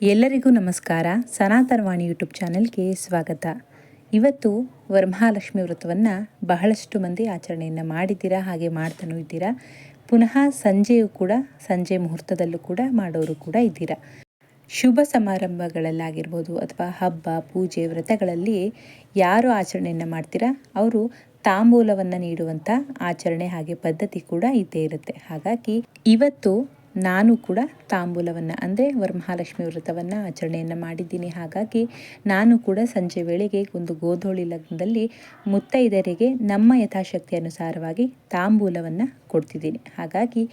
ಎಲ್ಲರಿಗೂ ನಮಸ್ಕಾರ. ಸನಾತನವಾಣಿ ಯೂಟ್ಯೂಬ್ ಚಾನೆಲ್ಗೆ ಸ್ವಾಗತ. ಇವತ್ತು ವರಮಹಾಲಕ್ಷ್ಮಿ ವ್ರತವನ್ನು ಬಹಳಷ್ಟು ಮಂದಿ ಆಚರಣೆಯನ್ನು ಮಾಡಿದ್ದೀರಾ, ಹಾಗೆ ಮಾಡ್ತಾನೂ ಇದ್ದೀರಾ. ಪುನಃ ಸಂಜೆಯೂ ಕೂಡ, ಸಂಜೆ ಮುಹೂರ್ತದಲ್ಲೂ ಕೂಡ ಮಾಡೋರು ಕೂಡ ಇದ್ದೀರಾ. ಶುಭ ಸಮಾರಂಭಗಳಲ್ಲಾಗಿರ್ಬೋದು ಅಥವಾ ಹಬ್ಬ, ಪೂಜೆ, ವ್ರತಗಳಲ್ಲಿ ಯಾರು ಆಚರಣೆಯನ್ನು ಮಾಡ್ತೀರಾ, ಅವರು ತಾಂಬೂಲವನ್ನು ನೀಡುವಂಥ ಆಚರಣೆ ಹಾಗೆ ಪದ್ಧತಿ ಕೂಡ ಇದ್ದೇ ಇರುತ್ತೆ. ಹಾಗಾಗಿ ಇವತ್ತು ನಾನು ಕೂಡ ತಾಂಬೂಲವನ್ನು, ಅಂದರೆ ವರಮಹಾಲಕ್ಷ್ಮಿ ವ್ರತವನ್ನು ಆಚರಣೆಯನ್ನು ಮಾಡಿದ್ದೀನಿ. ಹಾಗಾಗಿ ನಾನು ಕೂಡ ಸಂಜೆ ವೇಳೆಗೆ ಒಂದು ಗೋಧೋಳಿ ಲಗ್ನದಲ್ಲಿ ಮುತ್ತೈದರಿಗೆ ನಮ್ಮ ಯಥಾಶಕ್ತಿ ಅನುಸಾರವಾಗಿ ತಾಂಬೂಲವನ್ನು ಕೊಡ್ತಿದ್ದೀನಿ. ಹಾಗಾಗಿ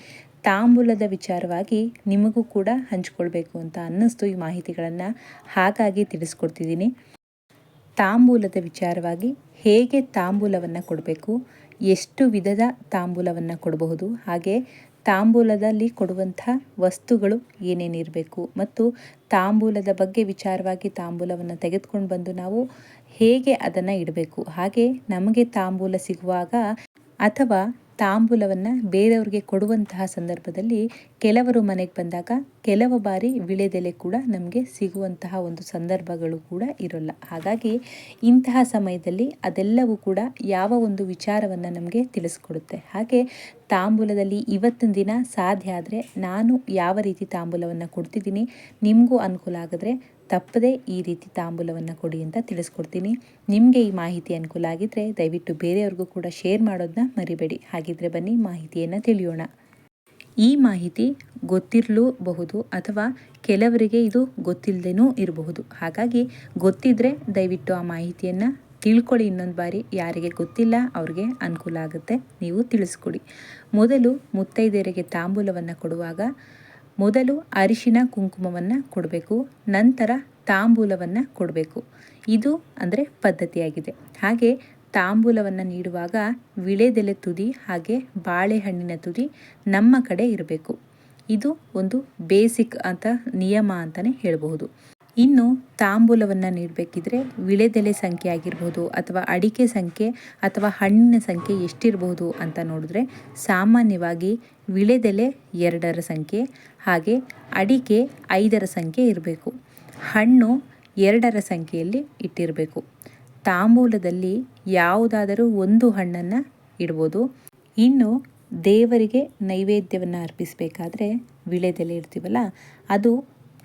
ತಾಂಬೂಲದ ವಿಚಾರವಾಗಿ ನಿಮಗೂ ಕೂಡ ಹಂಚ್ಕೊಳ್ಬೇಕು ಅಂತ ಅನ್ನಿಸ್ತು ಈ ಮಾಹಿತಿಗಳನ್ನು. ಹಾಗಾಗಿ ತಿಳಿಸ್ಕೊಡ್ತಿದ್ದೀನಿ. ತಾಂಬೂಲದ ವಿಚಾರವಾಗಿ ಹೇಗೆ ತಾಂಬೂಲವನ್ನು ಕೊಡಬೇಕು, ಎಷ್ಟು ವಿಧದ ತಾಂಬೂಲವನ್ನು ಕೊಡಬಹುದು, ಹಾಗೆ ತಾಂಬೂಲದಲ್ಲಿ ಕೊಡುವಂಥ ವಸ್ತುಗಳು ಏನೇನಿರಬೇಕು ಮತ್ತು ತಾಂಬೂಲದ ಬಗ್ಗೆ ವಿಚಾರವಾಗಿ ತಾಂಬೂಲವನ್ನು ತೆಗೆದುಕೊಂಡು ಬಂದು ನಾವು ಹೇಗೆ ಅದನ್ನು ಇಡಬೇಕು? ಹಾಗೆ ನಮಗೆ ತಾಂಬೂಲ ಸಿಗುವಾಗ ಅಥವಾ ತಾಂಬೂಲವನ್ನು ಬೇರೆಯವ್ರಿಗೆ ಕೊಡುವಂತಹ ಸಂದರ್ಭದಲ್ಲಿ ಕೆಲವರು ಮನೆಗೆ ಬಂದಾಗ ಕೆಲವು ಬಾರಿ ವಿಳೆದೆಲೆ ಕೂಡ ನಮಗೆ ಸಿಗುವಂತಹ ಒಂದು ಸಂದರ್ಭಗಳು ಕೂಡ ಇರೋಲ್ಲ. ಹಾಗಾಗಿ ಇಂತಹ ಸಮಯದಲ್ಲಿ ಅದೆಲ್ಲವೂ ಕೂಡ ಯಾವ ಒಂದು ವಿಚಾರವನ್ನು ನಮಗೆ ತಿಳಿಸ್ಕೊಡುತ್ತೆ. ಹಾಗೆ ತಾಂಬೂಲದಲ್ಲಿ ಇವತ್ತಿನ ದಿನ ಸಾಧ್ಯ ಆದರೆ ನಾನು ಯಾವ ರೀತಿ ತಾಂಬೂಲವನ್ನು ಕೊಡ್ತಿದ್ದೀನಿ ನಿಮಗೂ ಅನುಕೂಲ ಆಗಿದ್ರೆ ತಪ್ಪದೆ ಈ ರೀತಿ ತಾಂಬೂಲವನ್ನು ಕೊಡಿ ಅಂತ ತಿಳಿಸ್ಕೊಡ್ತೀನಿ. ನಿಮಗೆ ಈ ಮಾಹಿತಿ ಅನುಕೂಲ ಆಗಿದ್ದರೆ ದಯವಿಟ್ಟು ಬೇರೆಯವ್ರಿಗೂ ಕೂಡ ಶೇರ್ ಮಾಡೋದನ್ನ ಮರಿಬೇಡಿ. ಹಾಗಿದ್ರೆ ಬನ್ನಿ ಮಾಹಿತಿಯನ್ನು ತಿಳಿಯೋಣ. ಈ ಮಾಹಿತಿ ಗೊತ್ತಿರಲೂಬಹುದು ಅಥವಾ ಕೆಲವರಿಗೆ ಇದು ಗೊತ್ತಿಲ್ಲದೇನೂ ಇರಬಹುದು. ಹಾಗಾಗಿ ಗೊತ್ತಿದ್ದರೆ ದಯವಿಟ್ಟು ಆ ಮಾಹಿತಿಯನ್ನು ತಿಳ್ಕೊಳ್ಳಿ. ಇನ್ನೊಂದು ಬಾರಿ ಯಾರಿಗೆ ಗೊತ್ತಿಲ್ಲ ಅವ್ರಿಗೆ ಅನುಕೂಲ ಆಗುತ್ತೆ, ನೀವು ತಿಳಿಸ್ಕೊಡಿ. ಮೊದಲು ಮುತ್ತೈದೆಯರಿಗೆ ತಾಂಬೂಲವನ್ನು ಕೊಡುವಾಗ ಮೊದಲು ಅರಿಶಿನ ಕುಂಕುಮವನ್ನು ಕೊಡಬೇಕು, ನಂತರ ತಾಂಬೂಲವನ್ನು ಕೊಡಬೇಕು. ಇದು ಅಂದರೆ ಪದ್ಧತಿಯಾಗಿದೆ. ಹಾಗೆ ತಾಂಬೂಲವನ್ನು ನೀಡುವಾಗ ವಿಳೆದೆಲೆ ತುದಿ ಹಾಗೆ ಬಾಳೆಹಣ್ಣಿನ ತುದಿ ನಮ್ಮ ಕಡೆ ಇರಬೇಕು. ಇದು ಒಂದು ಬೇಸಿಕ್ ಅಂತ ನಿಯಮ ಅಂತಲೇ ಹೇಳಬಹುದು. ಇನ್ನು ತಾಂಬೂಲವನ್ನು ನೀಡಬೇಕಿದ್ರೆ ವಿಳೆದೆಲೆ ಸಂಖ್ಯೆ ಆಗಿರ್ಬೋದು ಅಥವಾ ಅಡಿಕೆ ಸಂಖ್ಯೆ ಅಥವಾ ಹಣ್ಣಿನ ಸಂಖ್ಯೆ ಎಷ್ಟಿರಬಹುದು ಅಂತ ನೋಡಿದ್ರೆ ಸಾಮಾನ್ಯವಾಗಿ ವಿಳೆದೆಲೆ ಎರಡರ ಸಂಖ್ಯೆ, ಹಾಗೆ ಅಡಿಕೆ ಐದರ ಸಂಖ್ಯೆ ಇರಬೇಕು. ಹಣ್ಣು ಎರಡರ ಸಂಖ್ಯೆಯಲ್ಲಿ ಇಟ್ಟಿರಬೇಕು. ತಾಂಬೂಲದಲ್ಲಿ ಯಾವುದಾದರೂ ಒಂದು ಹಣ್ಣನ್ನು ಇಡ್ಬೋದು. ಇನ್ನು ದೇವರಿಗೆ ನೈವೇದ್ಯವನ್ನು ಅರ್ಪಿಸಬೇಕಾದ್ರೆ ವಿಳೆದೆಲೆ ಇಡ್ತೀವಲ್ಲ, ಅದು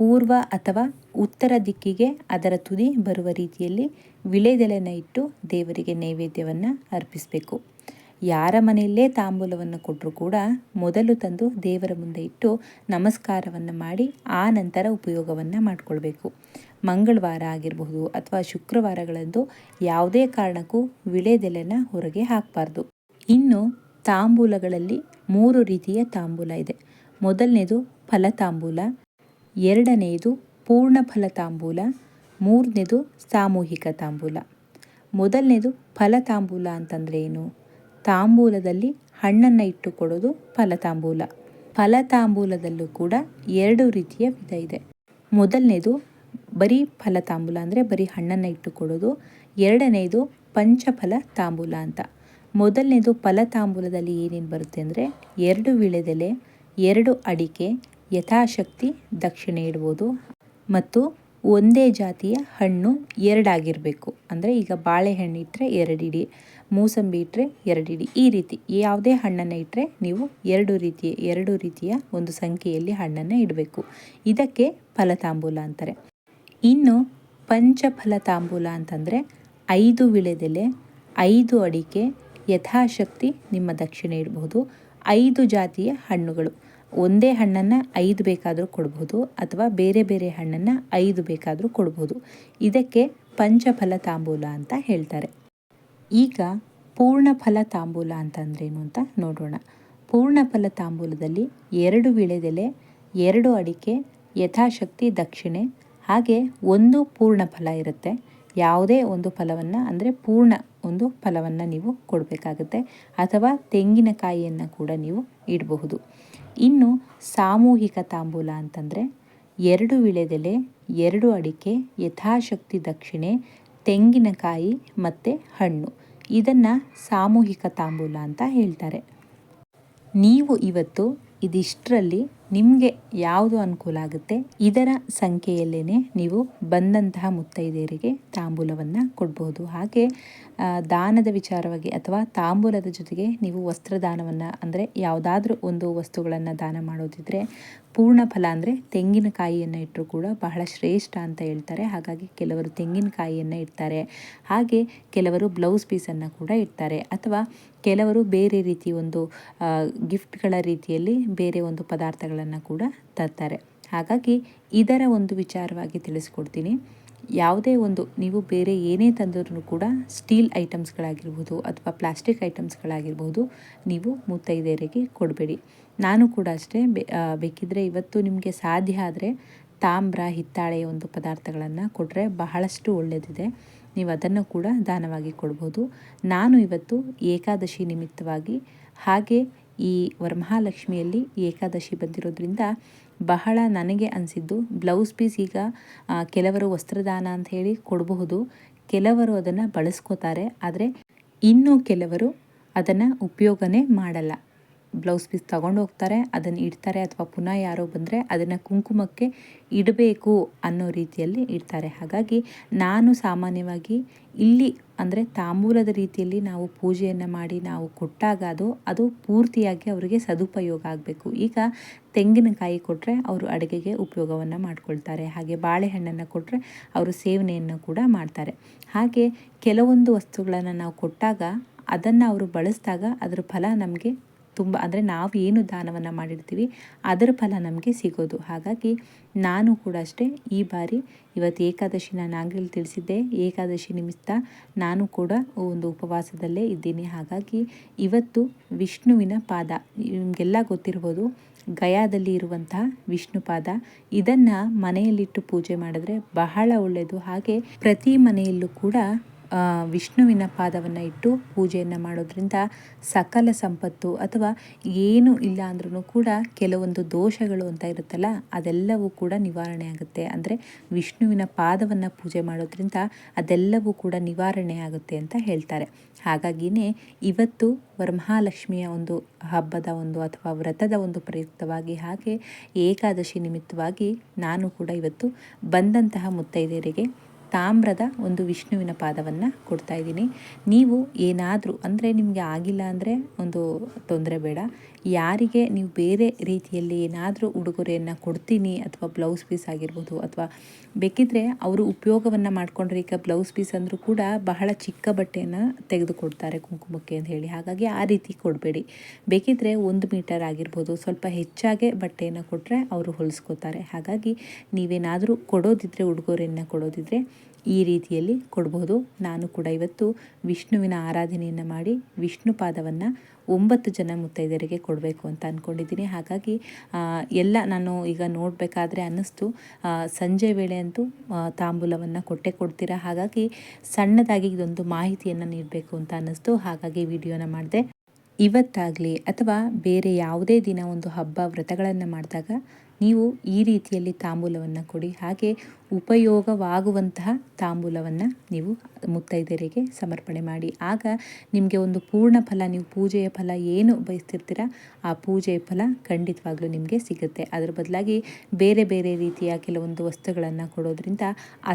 ಪೂರ್ವ ಅಥವಾ ಉತ್ತರ ದಿಕ್ಕಿಗೆ ಅದರ ತುದಿ ಬರುವ ರೀತಿಯಲ್ಲಿ ವಿಳೆದೆಲೆನ ಇಟ್ಟು ದೇವರಿಗೆ ನೈವೇದ್ಯವನ್ನು ಅರ್ಪಿಸಬೇಕು. ಯಾರ ಮನೆಯಲ್ಲೇ ತಾಂಬೂಲವನ್ನು ಕೊಟ್ಟರೂ ಕೂಡ ಮೊದಲು ತಂದು ದೇವರ ಮುಂದೆ ಇಟ್ಟು ನಮಸ್ಕಾರವನ್ನು ಮಾಡಿ ಆ ನಂತರ ಉಪಯೋಗವನ್ನು ಮಾಡಿಕೊಳ್ಬೇಕು. ಮಂಗಳವಾರ ಆಗಿರಬಹುದು ಅಥವಾ ಶುಕ್ರವಾರಗಳಂದು ಯಾವುದೇ ಕಾರಣಕ್ಕೂ ವಿಳೆದೆಲೆನ ಹೊರಗೆ ಹಾಕಬಾರ್ದು. ಇನ್ನು ತಾಂಬೂಲಗಳಲ್ಲಿ ಮೂರು ರೀತಿಯ ತಾಂಬೂಲ ಇದೆ. ಮೊದಲನೇದು ಫಲತಾಂಬೂಲ. ಎರಡನೆಯದು ಪೂರ್ಣ ಫಲ ತಾಂಬೂಲ ಮೂರನೇದು ಸಾಮೂಹಿಕ ತಾಂಬೂಲ ಮೊದಲನೇದು ಫಲತಾಂಬೂಲ ಅಂತಂದರೆ ಏನು ತಾಂಬೂಲದಲ್ಲಿ ಹಣ್ಣನ್ನು ಇಟ್ಟು ಕೊಡೋದು ಫಲತಾಂಬೂಲ. ಫಲತಾಂಬೂಲದಲ್ಲೂ ಕೂಡ ಎರಡು ರೀತಿಯ ವಿಧ ಇದೆ. ಮೊದಲನೇದು ಬರೀ ಫಲತಾಂಬೂಲ ಅಂದರೆ ಬರೀ ಹಣ್ಣನ್ನು ಇಟ್ಟು ಕೊಡೋದು ಎರಡನೇದು ಪಂಚಫಲ ತಾಂಬೂಲ ಅಂತ. ಮೊದಲನೇದು ಫಲತಾಂಬೂಲದಲ್ಲಿ ಏನೇನು ಬರುತ್ತೆ ಅಂದರೆ ಎರಡು ವಿಳೆದೆಲೆ, ಎರಡು ಅಡಿಕೆ ಯಥಾಶಕ್ತಿ ದಕ್ಷಿಣೆ ಇಡ್ಬೋದು. ಮತ್ತು ಒಂದೇ ಜಾತಿಯ ಹಣ್ಣು ಎರಡಾಗಿರಬೇಕು. ಅಂದರೆ ಈಗ ಬಾಳೆಹಣ್ಣು ಇಟ್ಟರೆ ಎರಡಿಡಿ ಮೂಸಂಬಿ ಇಟ್ಟರೆ ಎರಡಿಡಿ ಈ ರೀತಿ ಯಾವುದೇ ಹಣ್ಣನ್ನು ಇಟ್ಟರೆ ನೀವು ಎರಡು ರೀತಿಯ ಎರಡು ರೀತಿಯ ಒಂದು ಸಂಖ್ಯೆಯಲ್ಲಿ ಹಣ್ಣನ್ನು ಇಡಬೇಕು. ಇದಕ್ಕೆ ಫಲತಾಂಬೂಲ ಅಂತಾರೆ. ಇನ್ನು ಪಂಚಫಲ ತಾಂಬೂಲ ಅಂತಂದರೆ ಐದು ವಿಳೆದೆಲೆ, ಐದು ಅಡಿಕೆ, ಯಥಾಶಕ್ತಿ ನಿಮ್ಮ ದಕ್ಷಿಣೆ ಇಡಬಹುದು ಐದು ಜಾತಿಯ ಹಣ್ಣುಗಳು. ಒಂದೇ ಹಣ್ಣನ್ನು ಐದು ಬೇಕಾದರೂ ಕೊಡ್ಬೋದು ಅಥವಾ ಬೇರೆ ಬೇರೆ ಹಣ್ಣನ್ನು ಐದು ಬೇಕಾದರೂ ಕೊಡ್ಬೋದು. ಇದಕ್ಕೆ ಪಂಚಫಲ ತಾಂಬೂಲ ಅಂತ ಹೇಳ್ತಾರೆ. ಈಗ ಪೂರ್ಣಫಲ ತಾಂಬೂಲ ಅಂತಂದ್ರೇನು ಅಂತ ನೋಡೋಣ. ಪೂರ್ಣಫಲ ತಾಂಬೂಲದಲ್ಲಿ ಎರಡು ವಿಳೆದೆಲೆ, ಎರಡು ಅಡಿಕೆ, ಯಥಾಶಕ್ತಿ, ದಕ್ಷಿಣೆ, ಹಾಗೆ ಒಂದು ಪೂರ್ಣ ಫಲ ಇರುತ್ತೆ. ಯಾವುದೇ ಒಂದು ಫಲವನ್ನು ಅಂದರೆ ಪೂರ್ಣ ಒಂದು ಫಲವನ್ನು ನೀವು ಕೊಡಬೇಕಾಗುತ್ತೆ ಅಥವಾ ತೆಂಗಿನಕಾಯಿಯನ್ನು ಕೂಡ ನೀವು ಇಡಬಹುದು. ಇನ್ನು ಸಾಮೂಹಿಕ ತಾಂಬೂಲ ಅಂತಂದರೆ ಎರಡು ವಿಳೆದೆಲೆ ಎರಡು ಅಡಿಕೆ, ಯಥಾಶಕ್ತಿ ದಕ್ಷಿಣೆ, ತೆಂಗಿನಕಾಯಿ ಮತ್ತು ಹಣ್ಣು. ಇದನ್ನು ಸಾಮೂಹಿಕ ತಾಂಬೂಲ ಅಂತ ಹೇಳ್ತಾರೆ. ನೀವು ಇವತ್ತು ಇದಿಷ್ಟರಲ್ಲಿ ನಿಮಗೆ ಯಾವುದು ಅನುಕೂಲ ಆಗುತ್ತೆ? ಇದರ ಸಂಖ್ಯೆಯಲ್ಲೇ ನೀವು ಬಂದಂತಹ ಮುತ್ತೈದೆಯರಿಗೆ ತಾಂಬೂಲವನ್ನು ಕೊಡ್ಬೋದು. ಹಾಗೆ ದಾನದ ವಿಚಾರವಾಗಿ ಅಥವಾ ತಾಂಬೂಲದ ಜೊತೆಗೆ ನೀವು ವಸ್ತ್ರದಾನವನ್ನು, ಅಂದರೆ ಯಾವುದಾದ್ರೂ ಒಂದು ವಸ್ತುಗಳನ್ನು ದಾನ ಮಾಡೋದಿದ್ರೆ ಪೂರ್ಣ ಫಲ ಅಂದರೆ ತೆಂಗಿನಕಾಯಿಯನ್ನು ಇಟ್ಟರು ಕೂಡ ಬಹಳ ಶ್ರೇಷ್ಠ ಅಂತ ಹೇಳ್ತಾರೆ. ಹಾಗಾಗಿ ಕೆಲವರು ತೆಂಗಿನಕಾಯಿಯನ್ನು ಇಡ್ತಾರೆ. ಹಾಗೆ ಕೆಲವರು ಬ್ಲೌಸ್ ಪೀಸನ್ನು ಕೂಡ ಇಡ್ತಾರೆ. ಅಥವಾ ಕೆಲವರು ಬೇರೆ ರೀತಿ ಒಂದು ಗಿಫ್ಟ್ಗಳ ರೀತಿಯಲ್ಲಿ ಬೇರೆ ಒಂದು ಪದಾರ್ಥಗಳನ್ನು ಕೂಡ ತರ್ತಾರೆ. ಹಾಗಾಗಿ ಇದರ ಒಂದು ವಿಚಾರವಾಗಿ ತಿಳಿಸ್ಕೊಡ್ತೀನಿ. ಯಾವುದೇ ಒಂದು, ನೀವು ಬೇರೆ ಏನೇ ತಂದರೂ ಕೂಡ ಸ್ಟೀಲ್ ಐಟಮ್ಸ್ಗಳಾಗಿರ್ಬೋದು ಅಥವಾ ಪ್ಲಾಸ್ಟಿಕ್ ಐಟಮ್ಸ್ಗಳಾಗಿರ್ಬೋದು, ನೀವು ಮುತ್ತೈದೆಯರಿಗೆ ಕೊಡಬೇಡಿ. ನಾನು ಕೂಡ ಅಷ್ಟೇ ಬೇಕಿದ್ದರೆ ಇವತ್ತು ನಿಮಗೆ ಸಾಧ್ಯ ಆದರೆ ತಾಮ್ರ, ಹಿತ್ತಾಳೆ ಒಂದು ಪದಾರ್ಥಗಳನ್ನು ಕೊಟ್ಟರೆ ಬಹಳಷ್ಟು ಒಳ್ಳೆಯದಿದೆ ನೀವು ಅದನ್ನು ಕೂಡ ದಾನವಾಗಿ ಕೊಡ್ಬೋದು. ನಾನು ಇವತ್ತು ಏಕಾದಶಿ ನಿಮಿತ್ತವಾಗಿ ಹಾಗೆ ಈ ವರಮಹಾಲಕ್ಷ್ಮಿಯಲ್ಲಿ ಏಕಾದಶಿ ಬಂದಿರೋದ್ರಿಂದ ಬಹಳ ನನಗೆ ಅನಿಸಿದ್ದು ಬ್ಲೌಸ್ ಪೀಸ್ ಈಗ ಕೆಲವರು ವಸ್ತ್ರದಾನ ಅಂತ ಹೇಳಿ ಕೊಡಬಹುದು. ಕೆಲವರು ಅದನ್ನು ಬಳಸ್ಕೋತಾರೆ, ಆದರೆ ಇನ್ನೂ ಕೆಲವರು ಅದನ್ನು ಉಪಯೋಗನೇ ಮಾಡಲ್ಲ. ಬ್ಲೌಸ್ ಪೀಸ್ ತಗೊಂಡು ಹೋಗ್ತಾರೆ, ಅದನ್ನು ಇಡ್ತಾರೆ ಅಥವಾ ಪುನಃ ಯಾರೋ ಬಂದರೆ ಅದನ್ನು ಕುಂಕುಮಕ್ಕೆ ಇಡಬೇಕು ಅನ್ನೋ ರೀತಿಯಲ್ಲಿ ಇಡ್ತಾರೆ. ಹಾಗಾಗಿ ನಾನು ಸಾಮಾನ್ಯವಾಗಿ ಇಲ್ಲಿ ಅಂದರೆ ತಾಂಬೂಲದ ರೀತಿಯಲ್ಲಿ ನಾವು ಪೂಜೆಯನ್ನು ಮಾಡಿ ನಾವು ಕೊಟ್ಟಾಗ ಅದು ಅದು ಪೂರ್ತಿಯಾಗಿ ಅವರಿಗೆ ಸದುಪಯೋಗ ಆಗಬೇಕು. ಈಗ ತೆಂಗಿನಕಾಯಿ ಕೊಟ್ಟರೆ ಅವರು ಅಡುಗೆಗೆ ಉಪಯೋಗವನ್ನು ಮಾಡ್ಕೊಳ್ತಾರೆ. ಹಾಗೆ ಬಾಳೆಹಣ್ಣನ್ನು ಕೊಟ್ಟರೆ ಅವರು ಸೇವನೆಯನ್ನು ಕೂಡ ಮಾಡ್ತಾರೆ. ಹಾಗೆ ಕೆಲವೊಂದು ವಸ್ತುಗಳನ್ನು ನಾವು ಕೊಟ್ಟಾಗ ಅದನ್ನು ಅವರು ಬಳಸಿದಾಗ ಅದರ ಫಲ ನಮಗೆ ತುಂಬ, ಅಂದರೆ ನಾವು ಏನು ದಾನವನ್ನು ಮಾಡಿರ್ತೀವಿ, ಅದರ ಫಲ ನಮಗೆ ಸಿಗೋದು. ಹಾಗಾಗಿ ನಾನು ಕೂಡ ಅಷ್ಟೇ ಈ ಬಾರಿ ಇವತ್ತು ಏಕಾದಶಿ ನಾನು ಆಗಲೇ ತಿಳಿಸಿದ್ದೆ, ಏಕಾದಶಿ ನಿಮಿತ್ತ ನಾನು ಕೂಡ ಒಂದು ಉಪವಾಸದಲ್ಲೇ ಇದ್ದೀನಿ. ಹಾಗಾಗಿ ಇವತ್ತು ವಿಷ್ಣುವಿನ ಪಾದ, ನಿಮಗೆಲ್ಲ ಗೊತ್ತಿರ್ಬೋದು, ಗಯಾದಲ್ಲಿ ಇರುವಂತಹ ವಿಷ್ಣು ಪಾದ, ಇದನ್ನು ಮನೆಯಲ್ಲಿಟ್ಟು ಪೂಜೆ ಮಾಡಿದ್ರೆ ಬಹಳ ಒಳ್ಳೆಯದು ಹಾಗೆ ಪ್ರತಿ ಮನೆಯಲ್ಲೂ ಕೂಡ ವಿಷ್ಣುವಿನ ಪಾದವನ್ನು ಇಟ್ಟು ಪೂಜೆಯನ್ನು ಮಾಡೋದ್ರಿಂದ ಸಕಲ ಸಂಪತ್ತು ಅಥವಾ ಏನು ಇಲ್ಲ ಅಂದ್ರೂ ಕೂಡ ಕೆಲವೊಂದು ದೋಷಗಳು ಅಂತ ಇರುತ್ತಲ್ಲ, ಅದೆಲ್ಲವೂ ಕೂಡ ನಿವಾರಣೆ ಆಗುತ್ತೆ. ಅಂದರೆ ವಿಷ್ಣುವಿನ ಪಾದವನ್ನು ಪೂಜೆ ಮಾಡೋದ್ರಿಂದ ಅದೆಲ್ಲವೂ ಕೂಡ ನಿವಾರಣೆ ಆಗುತ್ತೆ ಅಂತ ಹೇಳ್ತಾರೆ. ಹಾಗಾಗಿಯೇ ಇವತ್ತು ವರಮಹಾಲಕ್ಷ್ಮಿಯ ಒಂದು ಹಬ್ಬದ ಒಂದು ಅಥವಾ ವ್ರತದ ಒಂದು ಪ್ರಯುಕ್ತವಾಗಿ ಹಾಗೆ ಏಕಾದಶಿ ನಿಮಿತ್ತವಾಗಿ ನಾನು ಕೂಡ ಇವತ್ತು ಬಂದಂತಹ ಮುತ್ತೈದೆಯರಿಗೆ ತಾಮ್ರದ ಒಂದು ವಿಷ್ಣುವಿನ ಪಾದವನ್ನು ಕೊಡ್ತಾ ಇದ್ದೀನಿ. ನೀವು ಏನಾದರೂ, ಅಂದರೆ ನಿಮಗೆ ಆಗಿಲ್ಲ ಅಂದರೆ ಒಂದು ತೊಂದರೆ ಬೇಡ. ಯಾರಿಗೆ ನೀವು ಬೇರೆ ರೀತಿಯಲ್ಲಿ ಏನಾದರೂ ಉಡುಗೊರೆಯನ್ನು ಕೊಡ್ತೀನಿ ಅಥವಾ ಬ್ಲೌಸ್ ಪೀಸ್ ಆಗಿರ್ಬೋದು ಅಥವಾ ಬೇಕಿದ್ದರೆ ಅವರು ಉಪಯೋಗವನ್ನು ಮಾಡಿಕೊಂಡ್ರೆ ಈಗ ಬ್ಲೌಸ್ ಪೀಸ್ ಅಂದರೂ ಕೂಡ ಬಹಳ ಚಿಕ್ಕ ಬಟ್ಟೆಯನ್ನು ತೆಗೆದುಕೊಡ್ತಾರೆ ಕುಂಕುಮಕ್ಕೆ ಅಂತ ಹೇಳಿ. ಹಾಗಾಗಿ ಆ ರೀತಿ ಕೊಡಬೇಡಿ. ಬೇಕಿದ್ದರೆ ಒಂದು ಮೀಟರ್ ಆಗಿರ್ಬೋದು, ಸ್ವಲ್ಪ ಹೆಚ್ಚಾಗೆ ಬಟ್ಟೆಯನ್ನು ಕೊಟ್ಟರೆ ಅವರು ಹೊಲಿಸ್ಕೋತಾರೆ. ಹಾಗಾಗಿ ನೀವೇನಾದರೂ ಕೊಡೋದಿದ್ರೆ, ಉಡುಗೊರೆಯನ್ನು ಕೊಡೋದಿದ್ರೆ ಈ ರೀತಿಯಲ್ಲಿ ಕೊಡ್ಬೋದು. ನಾನು ಕೂಡ ಇವತ್ತು ವಿಷ್ಣುವಿನ ಆರಾಧನೆಯನ್ನು ಮಾಡಿ ವಿಷ್ಣು ಪಾದವನ್ನು ಒಂಬತ್ತು ಜನ ಮುತ್ತೈದೆಯರಿಗೆ ಕೊಡಬೇಕು ಅಂತ ಅಂದ್ಕೊಂಡಿದ್ದೀನಿ ಹಾಗಾಗಿ ಎಲ್ಲ ನಾನು ಈಗ ನೋಡಬೇಕಾದ್ರೆ ಅನ್ನಿಸ್ತು ಸಂಜೆ ವೇಳೆ ಅಂತೂ ತಾಂಬೂಲವನ್ನು ಕೊಟ್ಟೆ ಕೊಡ್ತೀರಾ? ಹಾಗಾಗಿ ಸಣ್ಣದಾಗಿ ಇದೊಂದು ಮಾಹಿತಿಯನ್ನು ನೀಡಬೇಕು ಅಂತ ಅನ್ನಿಸ್ತು. ಹಾಗಾಗಿ ವಿಡಿಯೋನ ಮಾಡಿದೆ. ಇವತ್ತಾಗಲಿ ಅಥವಾ ಬೇರೆ ಯಾವುದೇ ದಿನ ಒಂದು ಹಬ್ಬ ವ್ರತಗಳನ್ನು ಮಾಡಿದಾಗ ನೀವು ಈ ರೀತಿಯಲ್ಲಿ ತಾಂಬೂಲವನ್ನು ಕೊಡಿ. ಹಾಗೆ ಉಪಯೋಗವಾಗುವಂತಹ ತಾಂಬೂಲವನ್ನು ನೀವು ಮುತ್ತೈದೆಯರಿಗೆ ಸಮರ್ಪಣೆ ಮಾಡಿ. ಆಗ ನಿಮಗೆ ಒಂದು ಪೂರ್ಣ ಫಲ, ನೀವು ಪೂಜೆಯ ಫಲ ಏನು ಬಯಸ್ತಿರ್ತೀರ, ಆ ಪೂಜೆಯ ಫಲ ಖಂಡಿತವಾಗ್ಲೂ ನಿಮಗೆ ಸಿಗುತ್ತೆ. ಅದರ ಬದಲಾಗಿ ಬೇರೆ ಬೇರೆ ರೀತಿಯ ಕೆಲವೊಂದು ವಸ್ತುಗಳನ್ನು ಕೊಡೋದ್ರಿಂದ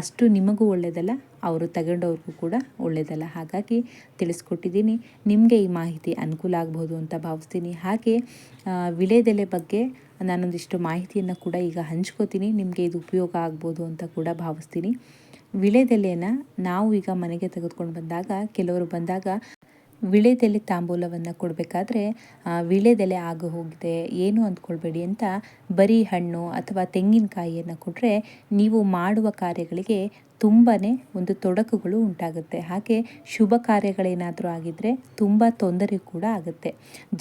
ಅಷ್ಟು ನಿಮಗೂ ಒಳ್ಳೆಯದಲ್ಲ, ಅವರು ತಗೊಂಡವ್ರಿಗೂ ಕೂಡ ಒಳ್ಳೆಯದಲ್ಲ. ಹಾಗಾಗಿ ತಿಳಿಸ್ಕೊಟ್ಟಿದ್ದೀನಿ. ನಿಮಗೆ ಈ ಮಾಹಿತಿ ಅನುಕೂಲ ಆಗ್ಬೋದು ಅಂತ ಭಾವಿಸ್ತೀನಿ. ಹಾಗೆ ವಿಳೆದೆಲೆ ಬಗ್ಗೆ ನಾನೊಂದಿಷ್ಟು ಮಾಹಿತಿಯನ್ನು ಕೂಡ ಈಗ ಹಂಚ್ಕೋತೀನಿ. ನಿಮಗೆ ಇದು ಉಪಯೋಗ ಆಗ್ಬೋದು ಅಂತ ಕೂಡ ಭಾವಿಸ್ತೀನಿ. ವಿಳೆದೆಲೆನ ನಾವು ಈಗ ಮನೆಗೆ ತೆಗೆದುಕೊಂಡು ಬಂದಾಗ, ಕೆಲವರು ಬಂದಾಗ ವಿಳೆದೆಲೆ ತಾಂಬೂಲವನ್ನು ಕೊಡಬೇಕಾದ್ರೆ ವಿಳೆದೆಲೆ ಆಗ ಹೋಗಿದೆ, ಏನು ಅಂದ್ಕೊಳ್ಬೇಡಿ ಅಂತ ಬರೀ ಹಣ್ಣು ಅಥವಾ ತೆಂಗಿನಕಾಯಿಯನ್ನು ಕೊಟ್ಟರೆ ನೀವು ಮಾಡುವ ಕಾರ್ಯಗಳಿಗೆ ತುಂಬಾ ಒಂದು ತೊಡಕುಗಳು ಉಂಟಾಗುತ್ತೆ. ಹಾಗೆ ಶುಭ ಕಾರ್ಯಗಳೇನಾದರೂ ಆಗಿದ್ದರೆ ತುಂಬ ತೊಂದರೆ ಕೂಡ ಆಗುತ್ತೆ.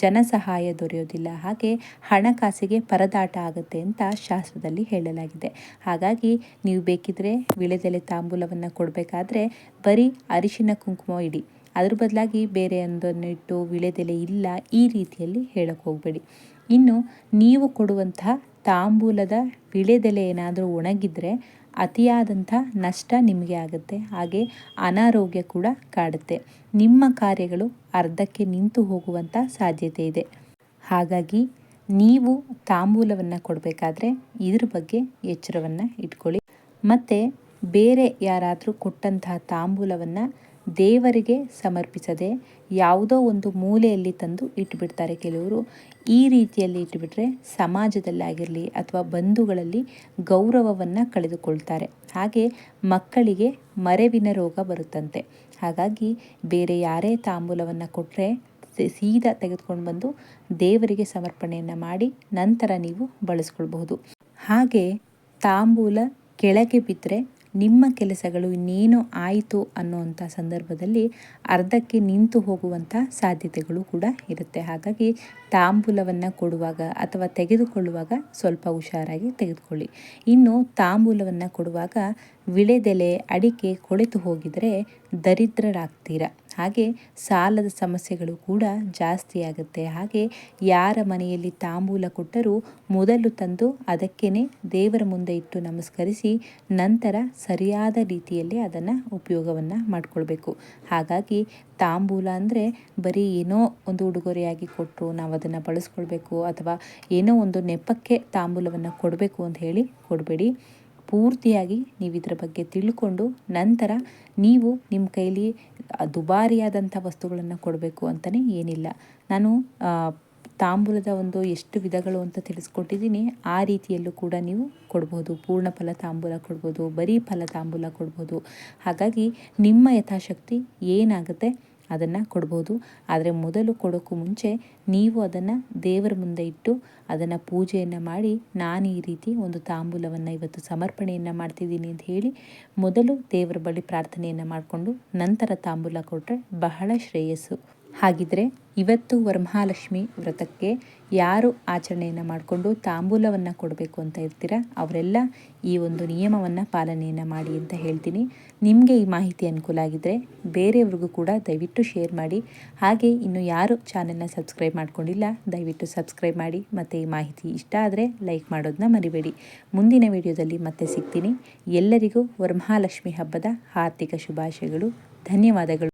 ಜನ ಸಹಾಯ ದೊರೆಯೋದಿಲ್ಲ. ಹಾಗೆ ಹಣಕಾಸಿಗೆ ಪರದಾಟ ಆಗುತ್ತೆ ಅಂತ ಶಾಸ್ತ್ರದಲ್ಲಿ ಹೇಳಲಾಗಿದೆ. ಹಾಗಾಗಿ ನೀವು ಬೇಕಿದ್ರೆ ವಿಳೆದೆಲೆ ತಾಂಬೂಲವನ್ನು ಕೊಡಬೇಕಾದ್ರೆ ಬರೀ ಅರಿಶಿನ ಕುಂಕುಮ ಇಡಿ. ಅದ್ರ ಬದಲಾಗಿ ಬೇರೆ ಒಂದನ್ನು ಇಟ್ಟು ವಿಳೆದೆಲೆ ಇಲ್ಲ ಈ ರೀತಿಯಲ್ಲಿ ಹೇಳಕ್ಕೆ ಹೋಗಬೇಡಿ. ಇನ್ನು ನೀವು ಕೊಡುವಂತಹ ತಾಂಬೂಲದ ವಿಳೆದೆಲೆ ಏನಾದರೂ ಒಣಗಿದ್ರೆ ಅತಿಯಾದಂಥ ನಷ್ಟ ನಿಮಗೆ ಆಗುತ್ತೆ. ಹಾಗೆ ಅನಾರೋಗ್ಯ ಕೂಡ ಕಾಡುತ್ತೆ. ನಿಮ್ಮ ಕಾರ್ಯಗಳು ಅರ್ಧಕ್ಕೆ ನಿಂತು ಹೋಗುವಂಥ ಸಾಧ್ಯತೆ ಇದೆ. ಹಾಗಾಗಿ ನೀವು ತಾಂಬೂಲವನ್ನು ಕೊಡಬೇಕಾದ್ರೆ ಇದ್ರ ಬಗ್ಗೆ ಎಚ್ಚರವನ್ನು ಇಟ್ಕೊಳ್ಳಿ. ಮತ್ತು ಬೇರೆ ಯಾರಾದರೂ ಕೊಟ್ಟಂತಹ ತಾಂಬೂಲವನ್ನು ದೇವರಿಗೆ ಸಮರ್ಪಿಸದೆ ಯಾವುದೋ ಒಂದು ಮೂಲೆಯಲ್ಲಿ ತಂದು ಇಟ್ಟುಬಿಡ್ತಾರೆ ಕೆಲವರು. ಈ ರೀತಿಯಲ್ಲಿ ಇಟ್ಟುಬಿಟ್ರೆ ಸಮಾಜದಲ್ಲಾಗಿರಲಿ ಅಥವಾ ಬಂಧುಗಳಲ್ಲಿ ಗೌರವವನ್ನು ಕಳೆದುಕೊಳ್ತಾರೆ. ಹಾಗೆ ಮಕ್ಕಳಿಗೆ ಮರೆವಿನ ರೋಗ ಬರುತ್ತಂತೆ. ಹಾಗಾಗಿ ಬೇರೆ ಯಾರೇ ತಾಂಬೂಲವನ್ನು ಕೊಟ್ಟರೆ ಸೀದಾ ತೆಗೆದುಕೊಂಡು ಬಂದು ದೇವರಿಗೆ ಸಮರ್ಪಣೆಯನ್ನು ಮಾಡಿ ನಂತರ ನೀವು ಬಳಸ್ಕೊಳ್ಬಹುದು. ಹಾಗೆ ತಾಂಬೂಲ ಕೆಳಗೆ ಬಿದ್ದರೆ ನಿಮ್ಮ ಕೆಲಸಗಳು ಇನ್ನೇನು ಆಯಿತು ಅನ್ನುವಂಥ ಸಂದರ್ಭದಲ್ಲಿ ಅರ್ಧಕ್ಕೆ ನಿಂತು ಹೋಗುವಂಥ ಸಾಧ್ಯತೆಗಳು ಕೂಡ ಇರುತ್ತೆ. ಹಾಗಾಗಿ ತಾಂಬೂಲವನ್ನು ಕೊಡುವಾಗ ಅಥವಾ ತೆಗೆದುಕೊಳ್ಳುವಾಗ ಸ್ವಲ್ಪ ಹುಷಾರಾಗಿ ತೆಗೆದುಕೊಳ್ಳಿ. ಇನ್ನು ತಾಂಬೂಲವನ್ನು ಕೊಡುವಾಗ, ವಿಳೆದೆಲೆ, ಅಡಿಕೆ ಕೊಳೆತು ಹೋಗಿದರೆ ದರಿದ್ರರಾಗ್ತೀರ? ಹಾಗೆ ಸಾಲದ ಸಮಸ್ಯೆಗಳು ಕೂಡ ಜಾಸ್ತಿ ಆಗುತ್ತೆ. ಹಾಗೆ ಯಾರ ಮನೆಯಲ್ಲಿ ತಾಂಬೂಲ ಕೊಟ್ಟರೂ ಮೊದಲು ತಂದು ಅದಕ್ಕೇ ದೇವರ ಮುಂದೆ ಇಟ್ಟು ನಮಸ್ಕರಿಸಿ ನಂತರ ಸರಿಯಾದ ರೀತಿಯಲ್ಲಿ ಅದನ್ನು ಉಪಯೋಗವನ್ನು ಮಾಡಿಕೊಳ್ಬೇಕು. ಹಾಗಾಗಿ ತಾಂಬೂಲ ಅಂದರೆ ಬರೀ ಏನೋ ಒಂದು ಉಡುಗೊರೆಯಾಗಿ ಕೊಟ್ಟರು ನಾವು ಅದನ್ನು ಬಳಸ್ಕೊಳ್ಬೇಕು ಅಥವಾ ಏನೋ ಒಂದು ನೆಪಕ್ಕೆ ತಾಂಬೂಲವನ್ನು ಕೊಡಬೇಕು ಅಂತ ಹೇಳಿ ಕೊಡಬೇಡಿ. ಪೂರ್ತಿಯಾಗಿ ನೀವು ಇದರ ಬಗ್ಗೆ ತಿಳ್ಕೊಂಡು ನಂತರ ನೀವು ನಿಮ್ಮ ಕೈಲಿ ದುಬಾರಿಯಾದಂಥ ವಸ್ತುಗಳನ್ನು ಕೊಡಬೇಕು ಅಂತಲೇ ಏನಿಲ್ಲ. ನಾನು ತಾಂಬೂಲದ ಒಂದು ಎಷ್ಟು ವಿಧಗಳು ಅಂತ ತಿಳಿಸ್ಕೊಟ್ಟಿದ್ದೀನಿ. ಆ ರೀತಿಯಲ್ಲೂ ಕೂಡ ನೀವು ಕೊಡ್ಬೋದು. ಪೂರ್ಣ ಫಲ ತಾಂಬೂಲ ಕೊಡ್ಬೋದು. ಬರೀ ಫಲ ತಾಂಬೂಲ ಕೊಡ್ಬೋದು. ಹಾಗಾಗಿ ನಿಮ್ಮ ಯಥಾಶಕ್ತಿ ಏನಾಗುತ್ತೆ? ಅದನ್ನು ಕೊಡ್ಬೋದು. ಆದರೆ ಮೊದಲು ಕೊಡೋಕ್ಕೂ ಮುಂಚೆ ನೀವು ಅದನ್ನು ದೇವರ ಮುಂದೆ ಇಟ್ಟು ಅದನ್ನು ಪೂಜೆಯನ್ನು ಮಾಡಿ ನಾನು ಈ ರೀತಿ ಒಂದು ತಾಂಬೂಲವನ್ನು ಇವತ್ತು ಸಮರ್ಪಣೆಯನ್ನು ಮಾಡ್ತಿದ್ದೀನಿ ಅಂತ ಹೇಳಿ ಮೊದಲು ದೇವರ ಬಳಿ ಪ್ರಾರ್ಥನೆಯನ್ನು ಮಾಡಿಕೊಂಡು ನಂತರ ತಾಂಬೂಲ ಕೊಟ್ಟರೆ ಬಹಳ ಶ್ರೇಯಸ್ಸು. ಹಾಗಿದ್ರೆ ಇವತ್ತು ವರಮಹಾಲಕ್ಷ್ಮಿ ವ್ರತಕ್ಕೆ ಯಾರು ಆಚರಣೆಯನ್ನು ಮಾಡಿಕೊಂಡು ತಾಂಬೂಲವನ್ನು ಕೊಡಬೇಕು ಅಂತ ಇರ್ತೀರ? ಅವರೆಲ್ಲ ಈ ಒಂದು ನಿಯಮವನ್ನು ಪಾಲನೆಯನ್ನು ಮಾಡಿ ಅಂತ ಹೇಳ್ತೀನಿ. ನಿಮಗೆ ಈ ಮಾಹಿತಿ ಅನುಕೂಲ ಆಗಿದ್ದರೆ ಬೇರೆಯವ್ರಿಗೂ ಕೂಡ ದಯವಿಟ್ಟು ಶೇರ್ ಮಾಡಿ. ಹಾಗೆ ಇನ್ನು ಯಾರು ಚಾನೆಲ್ನ ಸಬ್ಸ್ಕ್ರೈಬ್ ಮಾಡ್ಕೊಂಡಿಲ್ಲ, ದಯವಿಟ್ಟು ಸಬ್ಸ್ಕ್ರೈಬ್ ಮಾಡಿ. ಮತ್ತು ಈ ಮಾಹಿತಿ ಇಷ್ಟ ಆದರೆ ಲೈಕ್ ಮಾಡೋದನ್ನ ಮರಿಬೇಡಿ. ಮುಂದಿನ ವಿಡಿಯೋದಲ್ಲಿ ಮತ್ತೆ ಸಿಗ್ತೀನಿ. ಎಲ್ಲರಿಗೂ ವರಮಹಾಲಕ್ಷ್ಮಿ ಹಬ್ಬದ ಆರ್ಥಿಕ ಶುಭಾಶಯಗಳು. ಧನ್ಯವಾದಗಳು.